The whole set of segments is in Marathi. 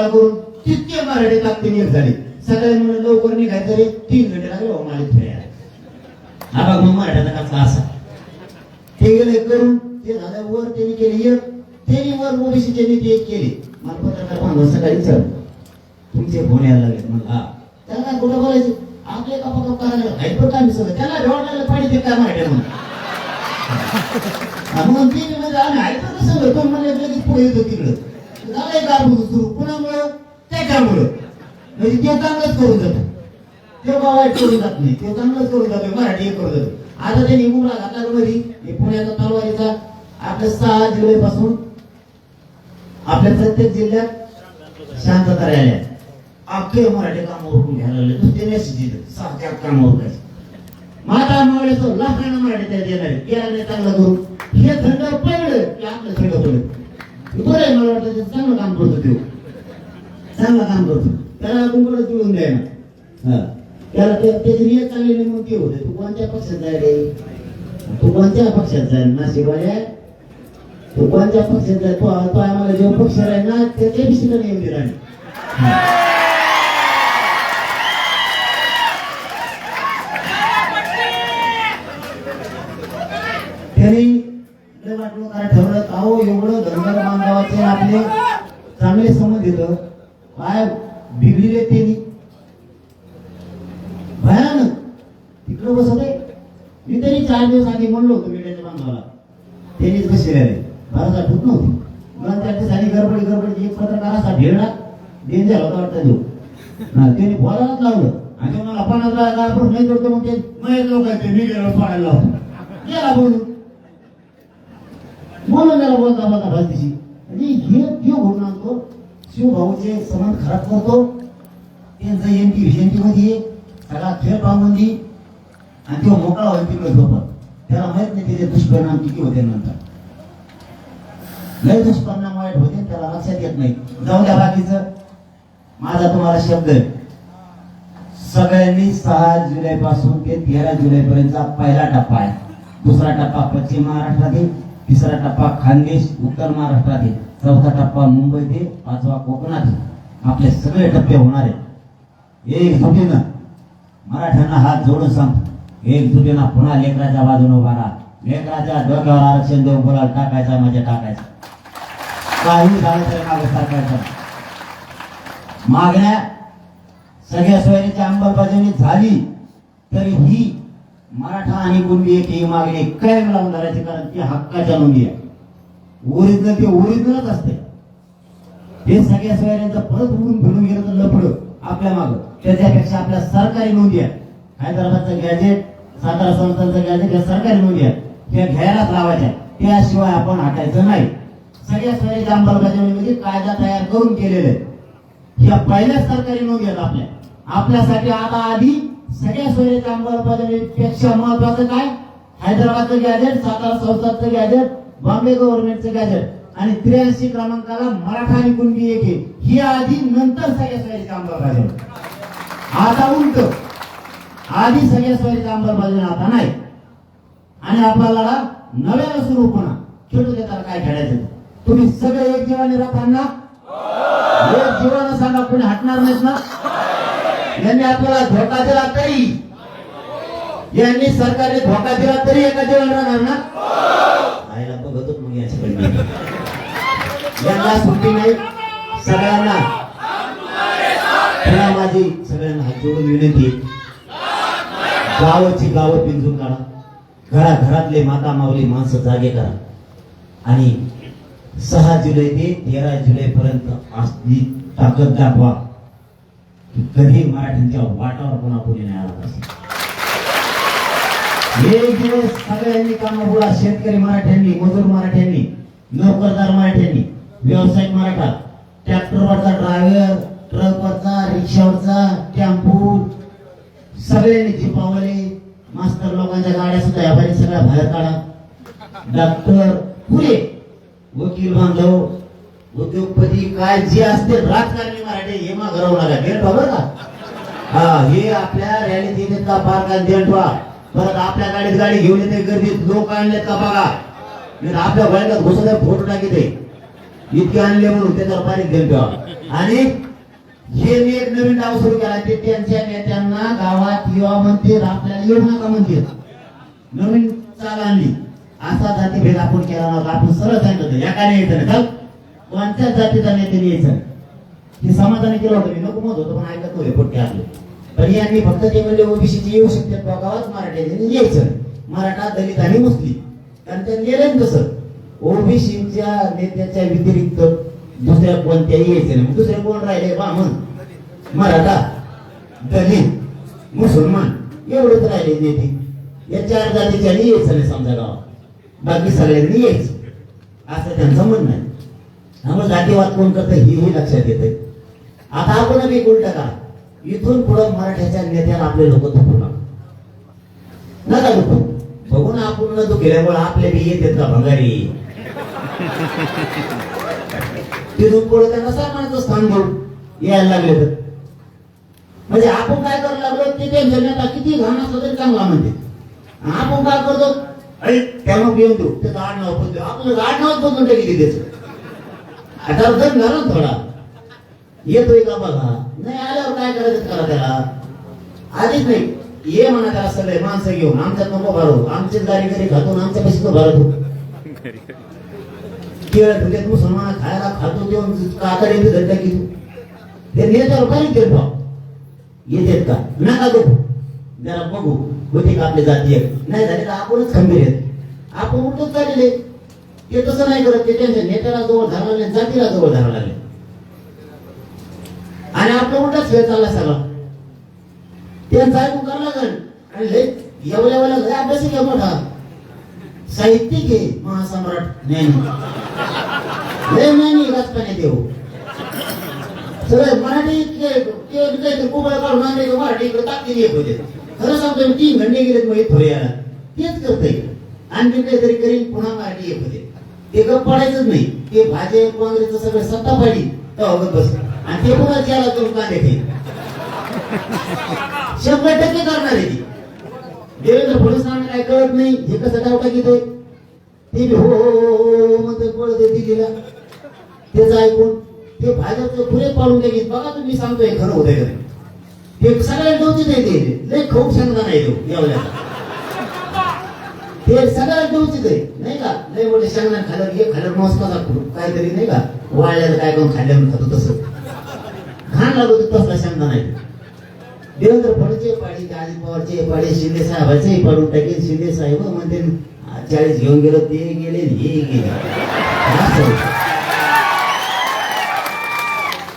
गोळा करून तितके मराठी ताकदीने झाले. सकाळी म्हणून लवकर निघायचं रे. तीन घंटे लागले हो मालिक फिरायला. हा बघ मग मराठ्याचा कसला असा. ते गेले करून ते झालं वर त्यांनी केले एक. त्यांनी वर ओबीसीचे नेते एक केले. मला पत्रकार बांधव सकाळी चल तुमचे फोन यायला लागले म्हणलं हा. त्याला कुठं बोलायचं? आपले कपा कप करायला हायपर काय मी सगळं त्याला ढोळायला पाहिजे ते काय मराठी म्हणून. हा, मग ते म्हणजे आम्ही हायपर कसं होतो म्हणजे लगेच पुढे येतो तिकडं. झालं एक सुरू कुणामुळं त्याच्यामुळं म्हणजे ते चांगलंच करून जातं ते वाईट करून जात नाही ते चांगलंच करून जातो मराठी हे करून जातो आता त्यांनी उमरा घातला मध्ये हे पुण्याचा तलवारीचा आपल्या सहा जुलै पासून आपल्या प्रत्येक जिल्ह्यात शांतता राहिल्या अख्खे मराठी कामावर उठून घ्यायला लागले नुसते मेसेज सहा त्या कामावर काय माता मावळ्याचं लाखांना मराठी त्या देणार आहे. नाही चांगलं करू हे थंड पडलं की आपलं थंड पडलं बरं आहे मला वाटतं ते चांगलं काम करतो तो चांगलं काम करतो त्याला कुंकडं जुळून द्यायना हा. त्याला ते त्याची नियत चांगली नाही म्हणून ते होते तू कोणत्या पक्षात जाय रे तू कोणत्या पक्षात जाय नाशिकवाल्या तू कोणत्या पक्षात जाय तो तो आम्हाला जो पक्ष आहे ना त्याच्या विषयी नियम दिला नाही त्यांनी लय वाटलं काय ठरवलं अहो एवढं त्याने चांगले समज येतं. काय बिघडले ते भयानक. तिकडं बसत आहे. मी तरी चार दिवस आधी म्हणलो होतो मीडियाच्या बांधवाला त्यांनीच कसे राहिले भारत आठवत नव्हती. मला त्याची सारी गडबडी गडबडी एक पत्रकार असा भेडा डेंजर होता वाटतं तो. हा, त्यांनी बोलायलाच लावलं. आणि मला पन्नास लाख आपण नाही करतो मग ते मग लोक आहेत ते मी गेलो पाडायला गेला बोलून. बोलून त्याला बोलता बोलता भाजीशी म्हणजे हे जे घडून आणतो शिवभाऊचे संबंध खराब करतो त्यांचं एमटी विजयंती मध्ये सगळा खेळ पाहून आणि तो मोकळा होईल तिकडे झोपत. त्याला माहीत नाही त्याचे दुष्परिणाम किती होते नंतर. लय दुष्परिणाम वाईट होते त्याला लक्षात येत नाही. जाऊ द्या बाकीचं. माझा तुम्हाला शब्द आहे. सगळ्यांनी सहा जुलै पासून ते तेरा जुलैपर्यंतचा पहिला टप्पा आहे. दुसरा टप्पा पश्चिम महाराष्ट्रातील तिसरा टप्पा खानदेश उत्तर महाराष्ट्रातील चौथा टप्पा मुंबई ते पाचवा कोकणातील आपले सगळे टप्पे होणार आहेत. एकजुटीनं मराठ्यांना हात जोडून सांग. एकजुटीनं पुन्हा लेकराच्या बाजूने उभा राहा. लेकराच्या डोक्यावर आरक्षण देऊन बोला टाकायचा म्हणजे टाकायचा. काही झालं तरी मागे टाकायचं. मागण्या सगळ्या सोयरीची अंमलबजावणी झाली तरी ही मराठा आणि कुणबी एक ही मागणी कायम लावून धरायची कारण ती हक्काच्या नोंदी आहे. ओरिजिनल ते ओरिजिनलच असते हे सगळ्या सोयऱ्यांचं परत उडून फिरून गेलं तर लफड आपल्या माग. त्याच्यापेक्षा आपल्या सरकारी नोंदी आहेत. हैदराबादचं गॅजेट सातारा संस्थांचं गॅजेट या सरकारी नोंदी आहेत. त्या घ्यायलाच लावायच्या त्याशिवाय आपण हटायचं नाही. सगळ्या सोयरीच्या अंमलबजावणीमध्ये कायदा तयार करून केलेले आहेत. या पहिल्याच सरकारी नोंदी आहेत आपल्या. आपल्यासाठी आता आधी सगळ्या कामगार अंमलबजावणीपेक्षा महत्वाचं काय? हैदराबादचं गॅजेट सातारा संस्थाचं गॅजेट बॉम्बे गव्हर्नमेंटचं गॅजेट आणि त्र्याऐंशी क्रमांकाला मराठा आणि कुणबी एक आहे. ही आधी नंतर सगळ्या सोयी कामगार पाहिजे आता उलट. आधी सगळ्या कामगार बाजारा आता नाही. आणि आपला लढा नव्यानं सुरू होणार खेळू देताना काय खेळायचं? तुम्ही सगळे एक जीवाने राहताना? एक जीवानं सांगा कोणी हटणार नाहीत ना? यांनी आपल्याला धोका दिला तरी? यांनी सरकारने धोका दिला तरी एका जीवन राहणार ना? आईला बघतच मग याच्याकडे यांना सुट्टी नाही. सगळ्यांना. खरा माझी. सगळ्यांना हात जोडून विनंती. आहे. गावाची गावं पिंजून काढा. घरा घरातले माता मावली माणसं जागे करा. आणि सहा जुलै ते तेरा जुलै पर्यंत असली ताकद दाखवा. की कधी मराठ्यांच्या वाटावर कोणा कोणी नाही आला पाहिजे. एक दिवस सगळ्यांनी कामं शेतकरी मराठ्यांनी मजूर मराठ्यांनी नोकरदार मराठ्यांनी व्यावसायिक मराठा ट्रॅक्टरवरचा ड्रायव्हर ट्रकवरचा रिक्षावरचा टेम्पो सगळ्यांनी जिपावले मास्तर लोकांच्या गाड्या सुद्धा व्यापारी सगळ्या बाहेर काढा. डॉक्टर पुरे वकील बांधव उद्योगपती काय जे असते राजकारणी मराठी हे मग घरवू नका. देण बघ का हा हे आपल्या रॅलीत येतात का फार का देण परत आपल्या गाडीत गाडी घेऊन येते गर्दीत लोक आणलेत का? बघा नाही आपल्या वळगात घुसत फोटो टाकीते इतके आणले म्हणून त्याच्यावर पाणी देऊन ठेवा आणि हे मी एक नवीन नाव सुरू केला ते त्यांच्या नेत्यांना गावात युवा म्हणते आपल्याला येऊ नका म्हणतील नवीन चाल आणली. असा जातीभेद आपण केला नव्हता. आपण सरळ सांगितलं एकाने येतं नाही. यायचं नाही जातीचा नेत्याने यायचं हे समाधान केलं होतं मी नको म्हणत होतो पण ऐकत होते पोट्टे आपले पण यांनी फक्त ते म्हणजे ओबीसीचे येऊ शकतात बघावाच मराठ्याने मराठी यायचं मराठा दलित आणि मुस्लिम. कारण त्यांनी गेलं ना तसं. ओबीसीच्या नेत्याच्या व्यतिरिक्त दुसऱ्या कोणत्याही यायचं नाही. दुसरे कोण राहिले? बामण मराठा दलित मुसलमान. एवढंच राहिले नेते. या चार जातीच्या यायचं नाही समजा गावात. बाकी सगळ्यांनी यायचं असं त्यांचं म्हणणं आहे. त्यामुळे जातीवाद कोण करतं हेही लक्षात येते आता आपण एक उलट का इथून पुढं मराठ्याच्या नेत्याला आपले लोक दुखू नका नका दुखू बघून आपण न दुखल्यामुळे आपले बी येतात का भंगारी? तिथून पुढे त्यांना सन्मानाचं स्थान म्हणून यायला लागले तर. म्हणजे आपण काय करायला लागलो? ते त्यांच्या नेता किती घाण असलं तरी चांगला म्हणते. आपण काय करतो? अरे त्यामुळे घेऊन देऊ त्याचं आडनाव बदलू आपलं आडनावच बदलून टाकी त्याचं आता जर झाला थोडा. येतोय का बघा? नाही आल्यावर काय करायचं करा त्याला? आधीच नाही. ये म्हणा त्याला सगळे माणसं घेऊन. आमच्यात नको भरव आमचीच गाडी घरी खातो आमच्या पैसे तो भरतो केळ तुझ्यात मुसलमान खायला खातो देऊन काकडे बी धंदा की ते? नेत्यावर काही देत भाव येतात का? नका देऊ जरा बघू. होते का आपली जाती नाही झाले तर आपणच खंबीर आहेत. आपण उठत चाललेले. ते तसं नाही करत ते त्यांच्या नेत्याला जवळ धरावं लागले जातीला जवळ धरावं लागले. आणि आपला उलटाच खेळ चालला सगळा. त्यांचा ऐकून करावं लागेल. आणि लय एवढ्या वेळेला लय अभ्यास घ्या मोठा. साहित्यिक आहे महासम्राट ज्ञानी. लय ज्ञानी राजपाने देव हो. सगळे मराठी काहीतरी कुबळ काढून आणले मराठी इकडे ताकदी येत होते. खरं सांगतो तीन घंटे गेले मग थोडे याला तेच करतंय. आणखी काहीतरी करीन पुन्हा मराठी येत होते. ते गप पडायचंच नाही. ते भाजप काँग्रेसचं सगळं सत्ता पाहिली तर अवगत बस आणि ते पुन्हा त्याला करून कांदे खाईल शंभर टक्के करणार आहे ती. देवेंद्र फडणवीसांना काय कळत नाही हे कसं डाव टाकीतोय ते बी हो हो हो हो हो, हो म्हणतोय पळ दे दिल्लीला त्याचं ऐकून ते भाजपचं पुरे पाडून गेली. बघा तुम्ही सांगतोय खरं होतंय ते सगळ्या डोतीत आहे ते लय खाऊ सांगता नाही तो एवढ्याचा ते सगळ्या देऊचीच आहे नाही का? लय मोठे शेंगणार खाल्लं हे खाल्लं मस्त काहीतरी नाही का? वाळल्याला काय करून खाल्ल्यावर खातो तसं. घाण लागतो तसला शंका नाही देवेंद्र फडचे पाडी अजित पवारचे पाडी शिंदे साहेबाचे पाडून टाकेल शिंदे साहेब. म्हणते चाळीस घेऊन गेलो ते गेले हे गेले.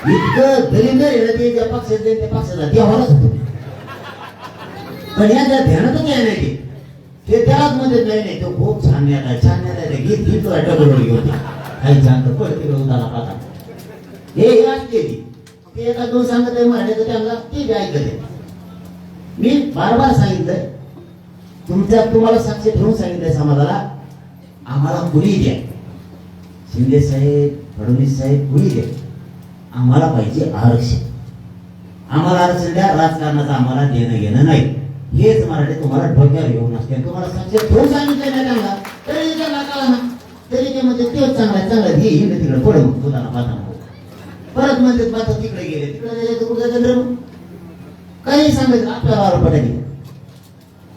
इतकं दलिंदर येणं ते ज्या पक्षात त्या पक्षाला देवालाच होतो. पण याच्या ध्यानातच आहे नाही ते ते त्यालाच मध्ये नाही नाही तो खूप छान आहे, छान आहे. गीत गीत डबल होती काही छान तर पडते उदाला पाहता हे हे केली. ती ते एका दोन सांगत आहे मराठीचं त्यांना ते बी ऐकत आहे. मी बार बार सांगितलंय. तुमच्या तुम्हाला साक्ष ठेवून सांगितलंय समाजाला आम्हाला कुणी द्या? शिंदे साहेब फडणवीस साहेब कुणी द्या? आम्हाला पाहिजे आरक्षण. आम्हाला आरक्षण द्या राजकारणाचं आम्हाला देणं घेणं नाही. हेच मराठी तुम्हाला डोक्यावर घेऊन असते. तुम्हाला सांगते तो सांगितलं नाही त्यांना तरी त्यांना कळा ना तरी ते म्हणजे तेच चांगला चांगला हे हिंड तिकडे पड मग तुला पाहता परत म्हणते माता तिकडे गेले तिकडे गेले तर कुठे जायचं काही सांगायचं आपल्याला आरोप पडायचे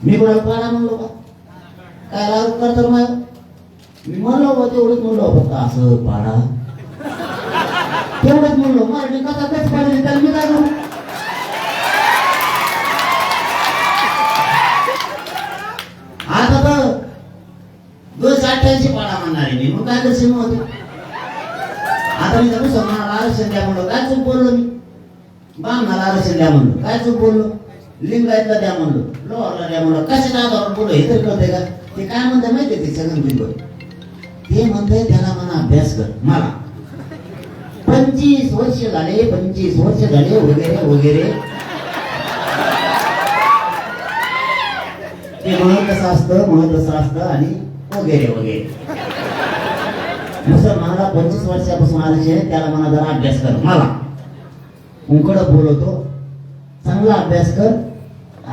मी कोणाला पाडा म्हणलो का? काय आरोप करतो माझ्या मी म्हणलो बा तेवढंच म्हणलो फक्त असं पाडा. तेवढंच म्हणलो मराठी कथा कच पाडली त्याला मी काय म्हणू दोनशे अठ्ठ्याऐंशी म्हणणार मी मग काय करशील होतो आता मी त्यांना मुसलमानाला आरक्षण द्या म्हणलो काय चूक बोललो मी बामणाला आरक्षण द्या म्हणलो काय चूक बोललो लिंगायतला द्या म्हणलो लोहरला द्या म्हणलो कशाच्या आधारावर बोललो हे तर कळतंय का ते काय म्हणते माहितीये ते सगळं बिंदू ते म्हणतंय त्याला म्हणा अभ्यास कर मला पंचवीस वर्ष झाले पंचवीस वर्ष झाले वगैरे वगैरे ते म्हणत कसं असतं म्हणत असं असतं आणि वगैरे वगैरे. मुसलमानाला पंचवीस वर्षापासून आलेचे आहे त्याला मला जरा अभ्यास कर मला. उंकड बोलवतो चांगला अभ्यास कर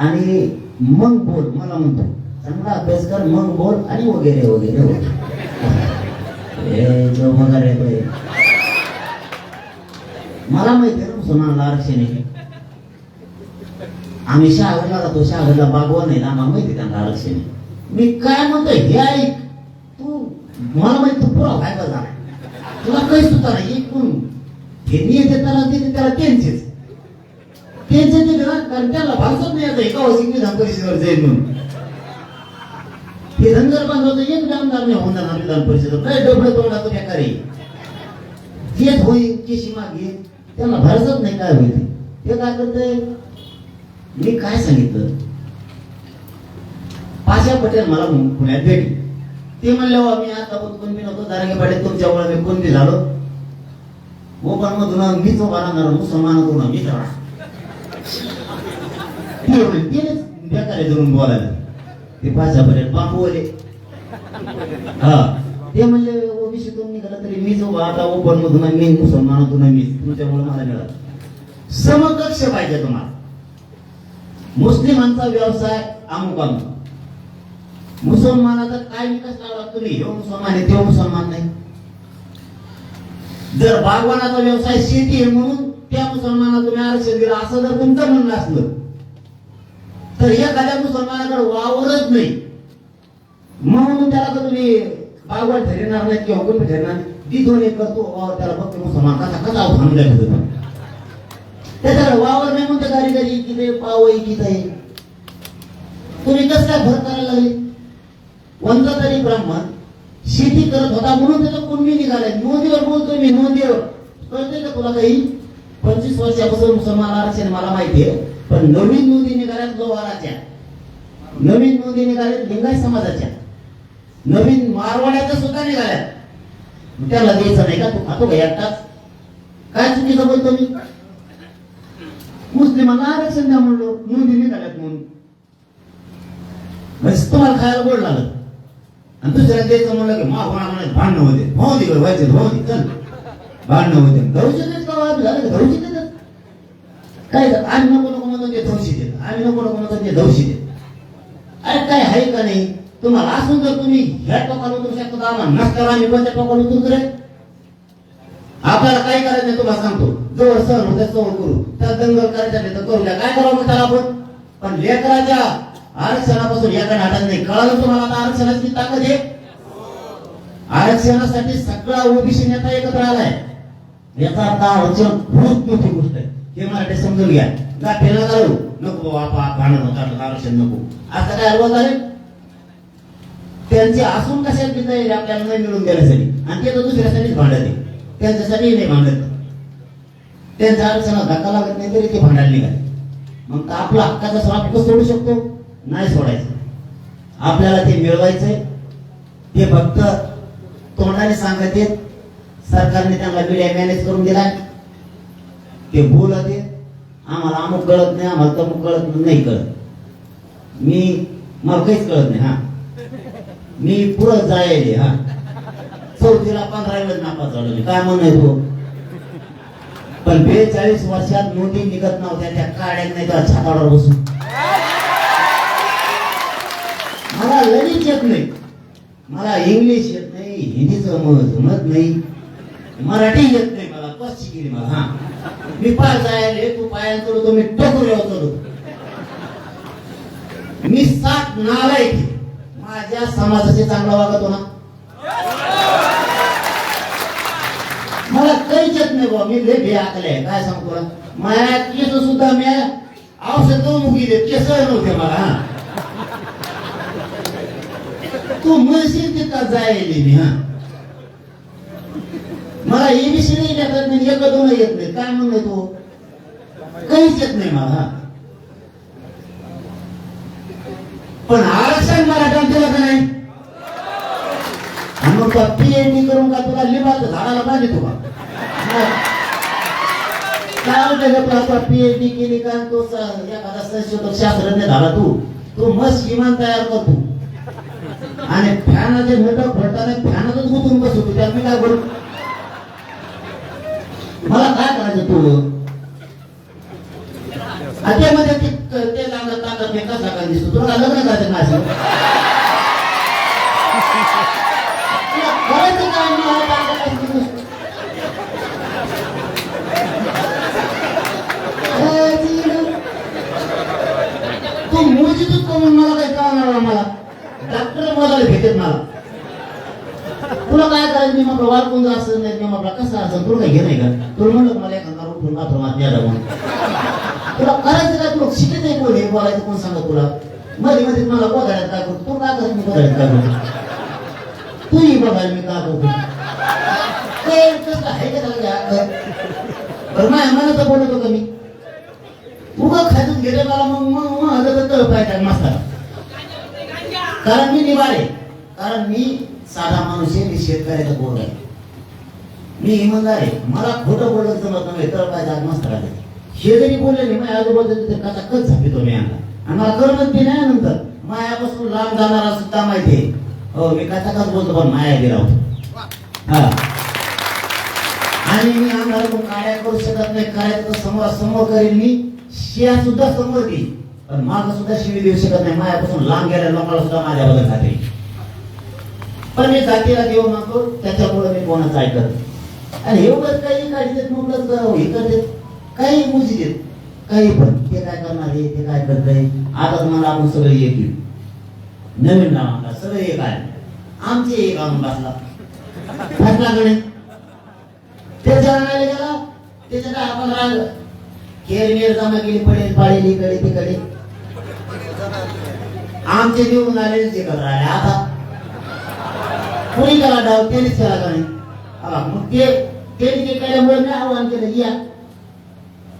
आणि मग बोल मला म्हणतो. चांगला अभ्यास कर मग बोल आणि वगैरे वगैरे. वगैरे हे मला माहिती आहे ना मुसलमानाला आरक्षण आहे. आम्ही शहागडला जातो शहागडला बागवा नाही ना आम्हाला माहिती त्यांना आरक्षण आहे. मी काय म्हणतोय? हे ऐक. तू मला माहिती तू पुरा काय झाला. तुला काही सुद्धा नाही एक कोण हे नियत त्याला दिले त्याला त्यांचेच. त्यांचे दिले ना कारण त्याला भासत नाही आता एका वर्षी विधान परिषदेवर जाईल म्हणून. हे धनगर बांधवतो एक आमदार नाही होणार ना विधान परिषदेवर. काय डबडे तोंडातो बेकारी येत होईल केशी मागे त्यांना भरसत नाही काय होईल ते. ते काय करते मी काय सांगितलं? पाशा पटेल मला पुण्यात भेटली. ते म्हणले आम्ही मी आता कोण बी नव्हतो दारंगे पाटील तुमच्यामुळे मी कोण बी झालो. ओपन मधून मीच उभा राहणार मुसलमानातून मीच राहणार. तेच बेकार धरून बोलायला. ते पाशा पटेल बांबूले हा. ते म्हणले तुम्ही केला तरी मीच उभा आता ओपन मधून मी मुसलमानातून मीच तुमच्यामुळे मला मिळाला. समकक्ष पाहिजे तुम्हाला. मुस्लिमांचा व्यवसाय अमुक अमुक मुसलमानाचा काय विकास लावला तुम्ही? हे मुसलमान आहे ते मुसलमान नाही. जर बागवानाचा व्यवसाय शेती आहे म्हणून त्या मुसलमानाला तुम्ही आरक्षण दिलं असं जर तुमचं म्हणणं असलं तर एखाद्या मुसलमानाकडे वावरच नाही. म्हणून त्याला तर तुम्ही बागवान ठरणार नाही किंवा कोणी ठरणार नाही. दोन एक करतो वावर त्याला फक्त मुसलमान कसा कसा थांबल्या होतं त्याच्याकडे वावर नाही म्हणते गाडी गाडी किती पाव किती आहे तुम्ही कसं काय भर करायला लागले? कोणता तरी ब्राह्मण शेती करत होता म्हणून त्याचा कुणबी निघालाय. नोंदीवर बोलतोय मी नोंदीवर. कळतंय का तुला काही? पंचवीस वर्षापासून मुसलमान आरक्षण मला माहिती पण नवीन नोंदी निघाल्यात लोहाराच्या. नवीन नोंदी निघाल्यात लिंगाय समाजाच्या. नवीन मारवाड्याच्या सुद्धा निघाल्यात. त्याला द्यायचं नाही का? तू खातो का एकटाच? काय चुकीचं बोलतो मी? मुस्लिमांना आरक्षण द्या म्हणलो. नोंदी निघाल्यात म्हणून. म्हणजे तुम्हाला खायला गोड लागलं. आणि दुसऱ्या द्यायचं म्हणलं की मा कोणा कोणा भांडणं होते. भाऊ दे व्हायचे भाऊ दे चल. भांडणं होते. धवशी देत का वाद झालं का? देतात काय झालं? आम्ही नको नको म्हणतो ते धवशी देत. आम्ही नको नको म्हणतो ते धवशी देत. अरे काय आहे का नाही? तुम्हाला असून जर तुम्ही ह्या टोकाला उतरू शकता तर आम्हाला नसल्यावर आम्ही कोणत्या टोकाला उतरू रे आपल्याला काय करायचं नाही तुम्हाला सांगतो. जवळ सहन होत्या सहन करू. त्या दंगल करायच्या नाही तर करूया. काय करावं मग त्याला आपण? पण लेकराच्या आरक्षणापासून एका नाटात नाही. कळालं तुम्हाला आता आरक्षणाची ताकद आहे? आरक्षणासाठी सगळा ओबीसी नेता एकत्र आलाय. याचा अर्थ आरक्षण खूप मोठी गोष्ट आहे. हे मराठी समजून घ्या. गाठीला घालू. नको बाबा भांडण होता. आरक्षण नको. आता काय हरवत आहे त्यांचे असून कशाला तिथं येईल आपल्याला नाही मिळून देण्यासाठी? आणि ते तर दुसऱ्यासाठीच भांडत आहे. त्यांच्यासाठी नाही भांडत. त्यांच्या आरक्षणाला धक्का लागत नाही तरी ते भांडायला निघाले. मग आपला हक्काचा स्वाप सोडू शकतो? नाही सोडायचं. आपल्याला ते मिळवायचंय. ते फक्त तोंडाने सांगत येत सरकारने त्यांना मीडिया मॅनेज करून दिलाय. ते बोलत येत आम्हाला अमुक कळत नाही आम्हाला तमुक कळत नाही कळत. मी मला काहीच कळत नाही हा. मी पुढं जायले हा. चौथीला पंधरा वेळेस नापास झालो काय म्हणून तो? पण बेचाळीस वर्षात नोंदी निघत नव्हत्या त्या काड्यात नाही तर छाताडावर बसून. मला लगेच येत नाही. मला इंग्लिश येत नाही हिंदी जमत नाही. मराठी येत नाही मला. पश्चिम शिकली मला? हा. मी पाच आहे तू पाया चढतो मी टोकऱ्यावर चढतो मी सात नालाय माझ्या समाजाचे चांगला वागतो ना मला काहीच येत नाही बाबा मी लय भे आकले काय सांगतो माझ्या केस सुद्धा मी औषध दोन उगी दे केस नव्हते मला हा. तू म्हणशील तिथं जायले मी हा? मला एबीसी नाही येत नाही एक दोन येत नाही. काय म्हणलं तू? काहीच येत नाही मला पण आरक्षण मला दिलं का नाही? मग तुला पीएचडी करून का तुला लिंबाचं झाडाला बांधे तुला काय होतं का तू आता पीएचडी केली का? तो एखादा संशोधक शास्त्रज्ञ झाला तू. तू मस्त विमान तयार कर तू आणि फॅनाचे घटक भरताना फॅनातच गुंतून बसू तू त्यात मी काय करू? मला काय करायचं तू? त्यामध्ये ते ते लागत ताकद नाही कसा काय दिसतो? तुला लग्न करायचं नाही असं? नाही देत मला तुला काय करायचं मी म्हटलं असं नाही मी कसा कसं असं तुला काय घे नाही का? तुला म्हणलं मला एखादा उठून बाथरूमात न्या जाऊन तुला करायचं काय? तुला शिकत नाही कोण हे? बोलायचं कोण सांगत तुला? मध्ये मध्ये मला बघायला काय करतो? तू काय करायचं मी बघायला काय करतो? तूही बघायला मी काय करतो? आहे का त्याला काय? अक्कल? बरं माझ्या मनाचं बोलत होतं मी. उगा खाजून गेले मला मग मग मग आता तळ पाहिजे मस्त कारण मी निवारे. कारण मी साधा माणूस आहे मी शेतकऱ्याचा बोल आहे. मी इमानदार आहे मला खोटं बोलत जमत नाही तळ पाहिजे मस्त राहते हे जरी बोलले नाही माझ्या आजूबाजूला तर कसा कच झापितो मी आता आणि मला करमत बी नाही नंतर. मायापासून लांब जाणारा सुद्धा माहिती आहे. हो मी कसा कच बोलतो पण माया गेला हा. आणि मी आम्हाला कोण काड्या करू शकत नाही करायचं तर समोर समोर करेन मी. शिया सुद्धा समोर देईल पण माझा सुद्धा शिवी देऊ शकत नाही. मायापासून लांब गेल्या लोकांना सुद्धा माझ्याबद्दल खात्री पण मी जातीला देऊ मागतो त्याच्यामुळे मी कोणाचं ऐकत आणि हे एवढंच काही काढतात मोकळच हे करतात काही मुजी देत. काही पण. ते काय करणार आहे ते काय करतंय? आता तुम्हाला आपण सगळे एक येऊ नवीन नावाला सगळे एक आहे. आमचे एक आणून बसला. फाटलाकडे त्याच्या रागाला गेला. त्याच्या काय आपण राहिलं? केर मेर जमा केली पडेल पाडेल इकडे तिकडे. आमचे देऊन आलेले ते करत राहिले आता कोणी करा डाव? त्यानेच केला का नाही हा, मग ते त्यांनी ते केल्यामुळे मी आव्हान केलं या.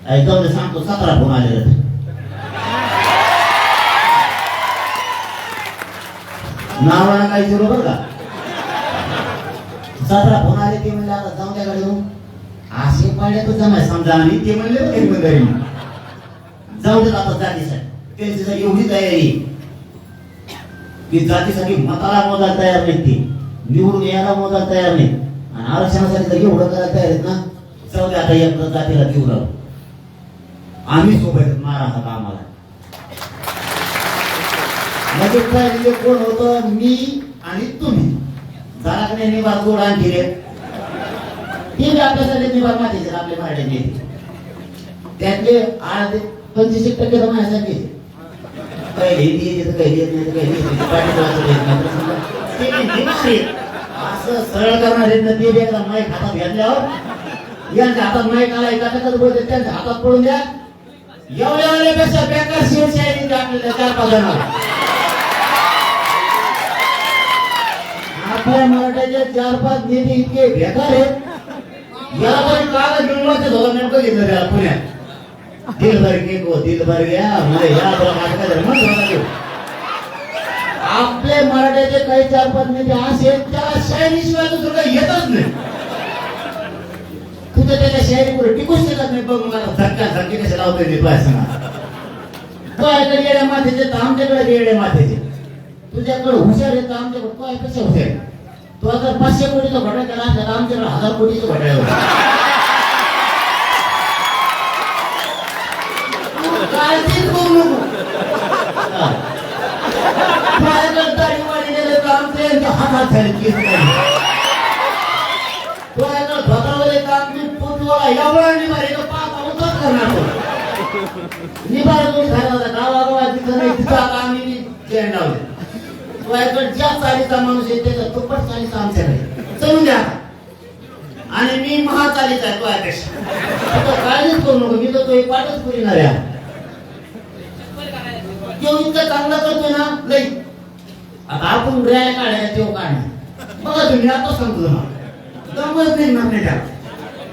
ऐ, जाऊ सांगतो सतरा फोन आले होते नावाला काही जुळो बरं का? सतरा फोन आले ते म्हणले आता जाऊ द्या गाडी असे पाड्या तर जमाय समजा आणि ते म्हणले होते काही घरी जाऊ देत आता जातीसाठी. त्यांची एवढी तयारी. की जातीसाठी मताला मोजायला तयार नाही ते. निवडून यायला मोजायला तयार नाही आणि आरक्षणासाठी तर एवढं करायला तयार आहेत ना जाऊ दे आता एक जातीला देऊ लागलो आम्ही सोबत मारा हा कामाला. म्हणजे काय म्हणजे कोण होत मी आणि तुम्ही. जरा का नाही निवार गोड आणखी रे. ते बी आपल्यासाठी निवार मातीचे आपले मराठी नेते त्यातले आज पंचवीस टक्के तर माझ्यासाठी काही हिंदी येते काही येत नाही काही येत पाटील वाचून येत नाही. असं सरळ करणार आहेत ना ते बी एकदा माईक हातात घेतल्यावर यांच्या हातात माईक आला एका टक्कत बोलते त्यांच्या हातात पडून द्या. एवढ्या वेळेपेक्षा बेकार शिवशाही आपल्याला चार पाच जण आपल्या मराठ्याचे चार पाच नेते इतके बेकार आहेत. याला पण काल जुळवायचं धोरण नेमकं घेतलं त्याला पुण्यात. दिल भर गो को हो, दिल भर गया म्हणजे या बरं माझं काय झालं? मग धोरण घेऊ. आपले मराठ्याचे काही चार पाच नेते असे त्याला शायरी शिवाय दुसरं काही येतच नाही. तुझं त्याच्या शायरी पुढे टिकूच शकत नाही. बघ मला धक्का धक्के कसे लावतोय मी तुला तो ऐकडे येड्या माथेचे तर आमच्याकडे येड्या माथेचे. तुझ्याकडे हुशार आहे आमच्याकडे तो ऐकत हुशार तो आता पाचशे कोटीचा घोटाळा केला असता तर आमच्याकडे हजार कोटीचा घोटाळा होता. काळजीच करू नको. हा. माझ्याकडे दाढीवाडी गेले तर आमचे हातात तो याकडे धोत्रामध्ये काम एवढा पाच अवतार करणार निभार झाला तिथं नाही तिथं आता आम्ही ज्या चालीचा माणूस त्याचा दुप्पट चालीचा चलून द्या आणि मी महाचालीचा आहे तो यापेक्षा आता काळजीच करू नको मी तर तो एक पाठच पुरी नव्या तो इतकं चांगलं करतोय ना नाही आता आपण रॅल काढायला तेव्हा काढणार बघा तुम्ही आता सांगतो ना दमच नाही ना बेटा.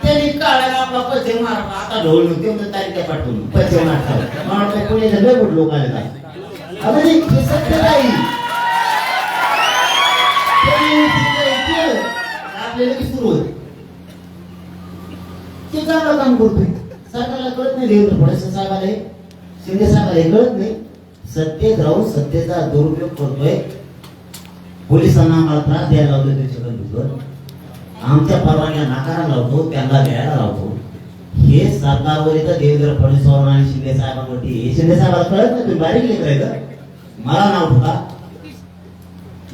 त्यांनी काढायला आपला पैसे मारला आता ढोल ते म्हणतात तारीख पाठवून पैसे मारतात. म्हणून वाटतं पुणे लय मोठे लोक आले काय अगं हे सत्य नाही आपल्याला सुरू होते ते चांगलं काम करतोय. सरकारला कळत नाही देवेंद्र फडणवीस साहेबाला शिंदे साहेबाला हे कळत नाही. सत्तेत राहून सत्तेचा दुरुपयोग करतोय. पोलिसांना आम्हाला त्रास द्यायला लावतो त्याच्या आमच्या परवानग्या नाकाराला लावतो त्यांना द्यायला लावतो. हे सरकारवर इथं देवेंद्र फडणवीसवर आणि शिंदे साहेबांवरती. हे शिंदे साहेबाला कळत नाही तुम्ही बारीक लेकर मला नाव ठेवा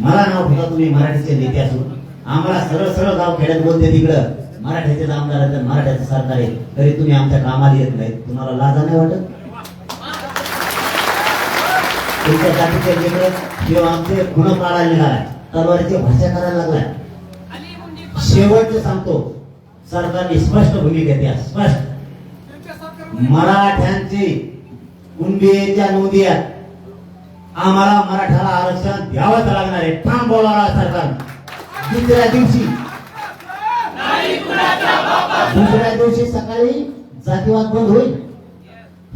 मला नाव ठेवा तुम्ही मराठीचे नेते असून आम्हाला सरळ सरळ गाव खेड्यात बोलते तिकडं. मराठ्याचे आमदार आहेत आणि मराठ्याचं सरकार आहे. तरी तुम्ही आमच्या कामाला येत नाही तुम्हाला लाजा नाही वाटत? तुमच्या जातीच्या लेकरं किंवा आमचे गुण काढायला निघालाय तलवारीची भाषा करायला लागलाय. शेवटचं सांगतो. सरकारने स्पष्ट भूमिका द्या स्पष्ट. मराठ्यांचे कुणबीच्या नोंदी आम्हाला मराठाला आरक्षण द्यावंच लागणार आहे. ठाम बोलावला सरकार दुसऱ्या दिवशी दुसऱ्या दिवशी सकाळी जातीवाद बंद होईल.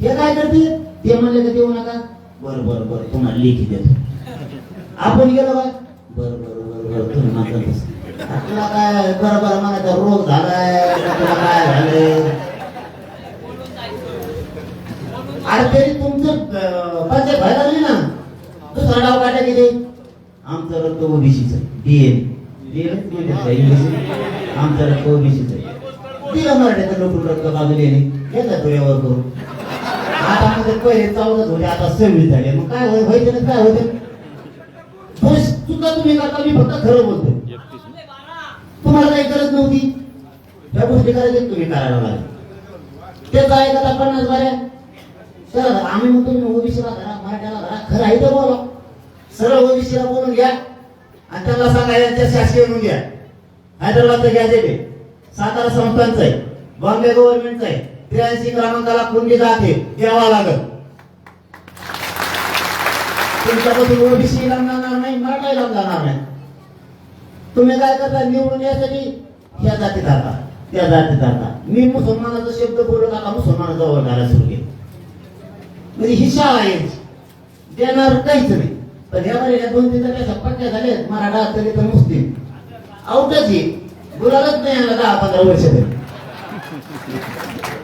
हे काय करते ते म्हणले का देऊ नका. बर बर बर पुन्हा लेखी देतो. आपण गेलो बाय. बर बर बर बर तुम्ही म्हणतात तुला काय बर बर म्हणायचा? रोग झालाय तुला काय झालंय? अरे तरी तुमचं पैसे पंचायत व्हायला लागली ना. दुसरा डाव काटा किती आमचं रक्त ओबीसीच डीएन आमचं रक्त ओबीसीच दिलं मराठ्याचं लुटून रक्त बाजूला येणे. घेतला तो यावर करून. आता मध्ये पहिले चौदा होते आता सव्वीस झाले मग काय व्हायचे ना काय होतं बस चुका तुम्ही करता मी फक्त खरं बोलतो तुम्हाला काही गरज नव्हती त्या गोष्टी करायच्या तुम्ही करायला लागले त्याचा ऐकता पन्नास बाऱ्या सर आम्ही म्हणतो तुम्ही ओबीसीला धरा मराठ्याला धरा खरं आहे तर बोला सरळ ओबीसीला बोलून घ्या आणि त्यांना सांगा यांच्या शासकीय म्हणून घ्या. हैदराबादचं गॅजेट आहे सातारा संस्थांचं आहे. बॉम्बे गव्हर्नमेंटचं आहे. त्र्याऐंशी क्रमांकाला कुंडी जाते द्यावा लागत तुमच्यापासून ओबीसी जाणार नाही मराठा जाणार नाही. तुम्ही काय करता निवडून यासाठी ह्या जाती धरता त्या जाती धरता. मी मुसलमानाचा शब्द बोलत आता मुसलमानाचा ओळखायला सुरू केली म्हणजे ही शाळा आहे. देणार काहीच नाही. पण या महिन्यात दोन तीन त्याच्या पट्ट्या झाल्यात मराठा तरी तर मुस्लिम आउटच आहे. बोलायलाच नाही आला दहा पंधरा वर्ष तरी.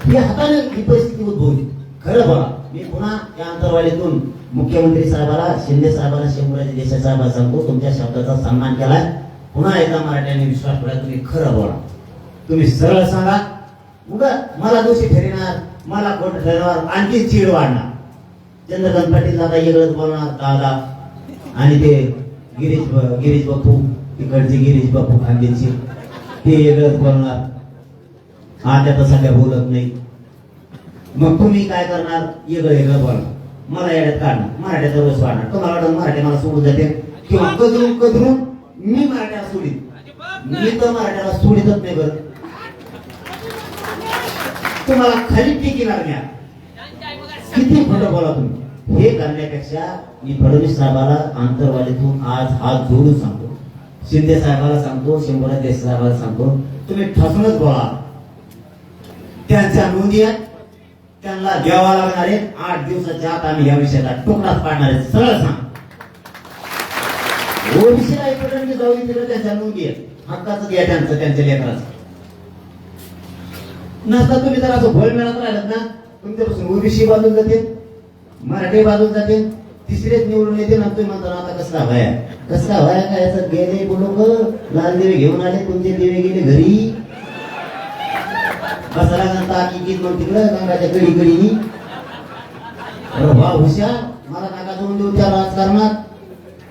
ही हाताने ही परिस्थिती उद्भवली खरं बघा मी पुन्हा या अंतरवालीतून मुख्यमंत्री साहेबाला शिंदे साहेबाला शंभराजी देसाई साहेबाला सांगतो तुमच्या शब्दाचा सन्मान केलाय. पुन्हा एकदा मराठ्यांनी विश्वास ठेवला तुम्ही खरं बोला. तुम्ही सरळ सांगा. उगा मला दोषी ठरणार मला खोट ठरणार आणखी चीड वाढणार. चंद्रकांत पाटील दादा वेगळंच बोलणार दादा. आणि ते गिरीश ब- गिरीश बापू तिकडचे गिरीश बापू खांदेचे ते वेगळंच बोलणार. आता तसा सध्या बोलत नाही. मग तुम्ही काय करणार? वेगळं वेगळं बोलणार मला येड्यात काढणार. मराठ्याचा रोज वाढणार. तुम्हाला वाटत मराठी मला सोडून जाते? किंवा कदरून कदरून मी मराठ्याला सोडीन. मी तर मराठ्याला सोडितच नाही बरं. तुम्हाला खाली टिकी लागणार. किती खोटं बोला तुम्ही? हे करण्यापेक्षा मी फडणवीस साहेबाला आंतरवालीतून आज हात जोडून सांगतो. शिंदे साहेबाला सांगतो शंभरा देश साहेबाला सांगतो. तुम्ही ठसूनच बोला. त्यांच्या नोंदी आहेत त्यांना द्यावा लागणार आहे. आठ दिवसाच्या आत आम्ही या विषयाला तुकडाच पाडणार आहे. सरळ सांग. ओबीसीला इकडे जाऊ तिकडे त्यांच्या नोंदी आहेत हक्काच द्या त्यांचं त्यांच्या लेकराचं. नसता तुम्ही जर असं भोल मिळत राहिलात ना तुमच्यापासून ओबीसी बाजून जाते मराठी बाजून जाते तिसरेच निवडून येते ना तुम्ही म्हणता आता कसला भया कसला भया काय याचा गेले लोक लाल देवी घेऊन आले तुमचे देवी गेले घरी? बसायला सांगता की गीत मग तिकडं गंगाच्या गडी गडीनी अरे हुशार. मला नाका जाऊन देऊ त्या राजकारणात.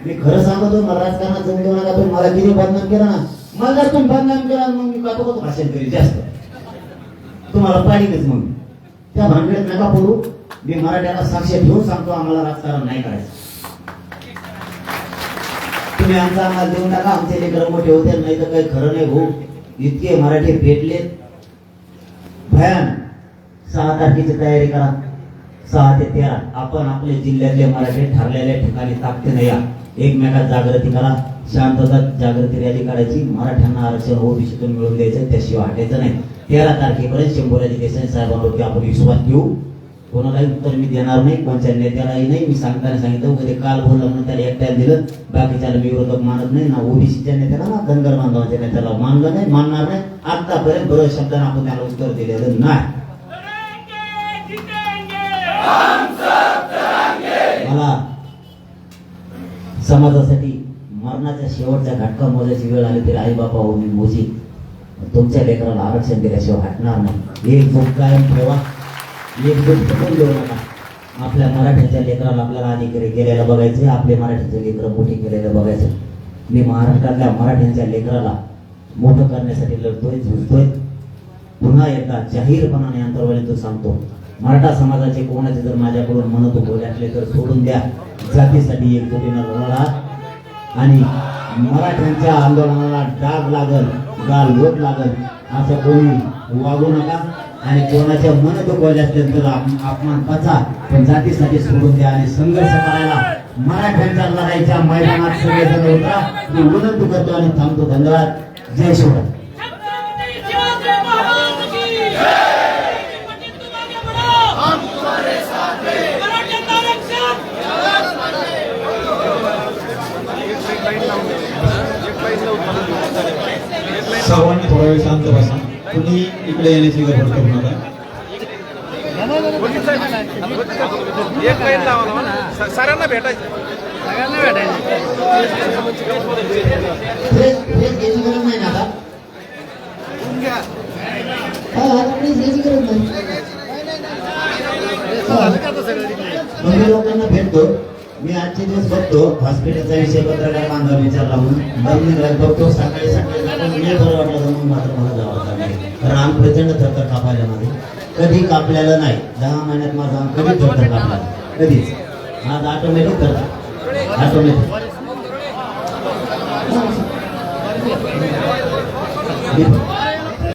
मी खरं सांगतो मला राजकारणात जाऊन देऊ नका तुम्ही मला किती बदनाम केला ना? मला जर तुम्ही बदनाम केला मग मी कातो कसं भाषण करीन जास्त? तुम्हाला पाहिजेच मग. त्या भांडण्यात नका पडू. मी मराठ्याला साक्ष ठेवून सांगतो आम्हाला राजकारण नाही करायचं. तुम्ही आमचा आम्हाला देऊ नका. आमचे लेकर मोठे होते नाही तर काही खरं नाही भाऊ. इतके मराठी पेटलेत फॅन सहा तारखेची तयारी करा. सहा ते तेरा. आपण आपल्या जिल्ह्यातले मराठी ठरलेल्या ठिकाणी ताकदीने या एकमेकात जागृती करा. शांतता जागृती रॅली काढायची. मराठ्यांना आरक्षण ओबीसीतून मिळवून द्यायचं त्याशिवाय हटायचं नाही. तेरा तारखेपर्यंत शंभराजी देसाई साहेबांवरती आपण विश्वास घेऊ कोणालाही उत्तर मी देणार नाही कोणत्या नेत्यालाही नाही. मी सांगताना सांगितलं कधी काल बोलला म्हणून त्याला एकट्याला दिलं. बाकीच्याला मी विरोधक मानत नाही. ना ओबीसीच्या नेत्याला ना धनगर बांधवाच्या नेत्याला मानलं नाही मानणार नाही. आतापर्यंत बरं शब्दाने आपण त्याला उत्तर दिलेलं नाही. मला समाजासाठी मरणाच्या शेवटच्या घटका मोजायची वेळ आली तरी आई बापा हो मी मोजी तुमच्या लेकराला आरक्षण दिल्याशिवाय हटणार नाही. एक झोप कायम ठेवा. एक झोप देऊ नका. आपल्या मराठ्याच्या लेकराला आपल्याला अधिकारी गेलेलं बघायचं आपले मराठीचे लेकरं मोठे केलेलं बघायचं मी महाराष्ट्रातल्या मराठ्यांच्या लेकराला मोठं करण्यासाठी लढतोय झुजतोय. पुन्हा एकदा जाहीरपणाने अंतर्वालीतून सांगतो मराठा समाजाचे कोणाचे जर माझ्याकडून म्हणत बोले असले तर सोडून द्या. जातीसाठी एकजुटीनं लढा आणि मराठ्यांच्या आंदोलनाला डाग लागल गालबोट लागल असं कोणी वागू नका. आणि कोणाच्या मन दुखवले असतील तर अपमान पचा पण जातीसाठी सोडून द्या आणि संघर्ष करायला मराठ्यांच्या लढाईच्या मैदानात सगळेजण उतरा. मी विनंती करतो आणि थांबतो. धन्यवाद. जय शिवराय. सर्वांनी थोडा वेळ शांत बसा. कुणी इकडे येण्याची गरज करणार सरांना भेटायचं लोकांना भेटतो. मी आजचे दिवस बघतो. हॉस्पिटलचा विषय पत्रकार बांधव विचार लावून बघतो सकाळी सकाळी बरं वाटलं मात्र मला जावं कारण प्रचंड थरथर कापायला माझे कधी कापलेलं नाही. दहा महिन्यात माझं अंग कधी थरथर कापला कधीच. आज ऑटोमॅटिक करतो ऑटोमॅटिक